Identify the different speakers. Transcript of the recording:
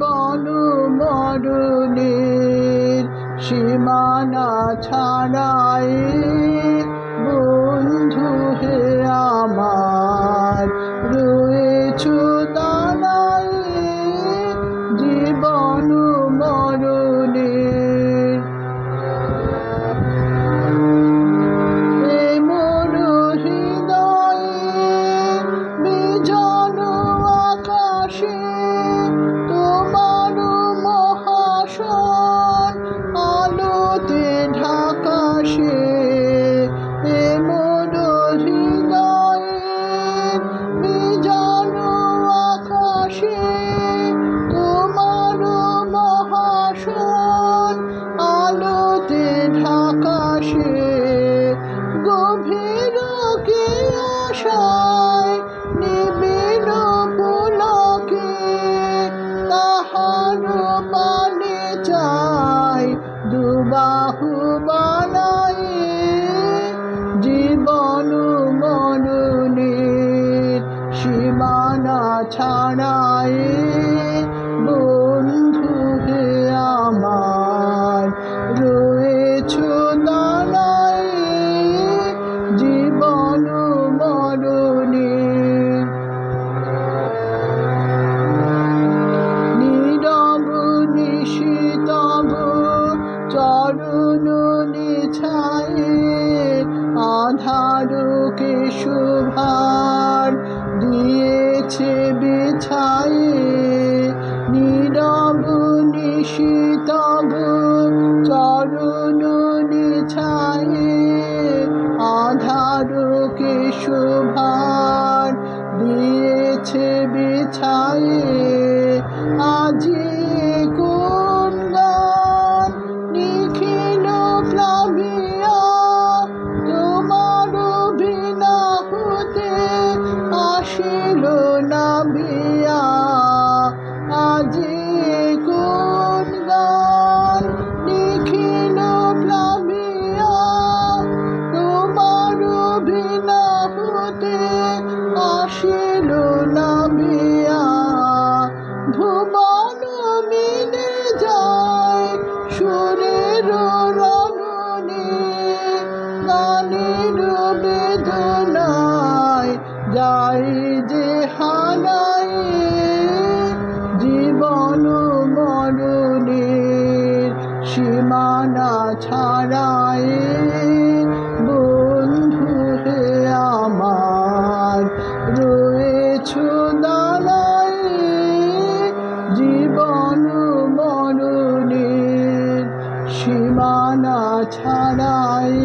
Speaker 1: জীবন মরণের সীমানা ছাড়াই আশায় নিবিন পুলকে তাহার পানে চাই দুবাহু বানাই জীবন মরণের সীমানা ছাড়াই চরণ নিছায়ে আধারকে শুভার দিয়েছে বিছায়ে। নীরব নিশিতব চরণ নিছায়ে আধারকে শুভার দিয়েছে বিছায়ে। যাই যে হারাই জীবন মরণের সীমানা ছাড়াই বন্ধু হে আমার, রয়েছো দাঁড়াই জীবন মরণের সীমানা ছাড়াই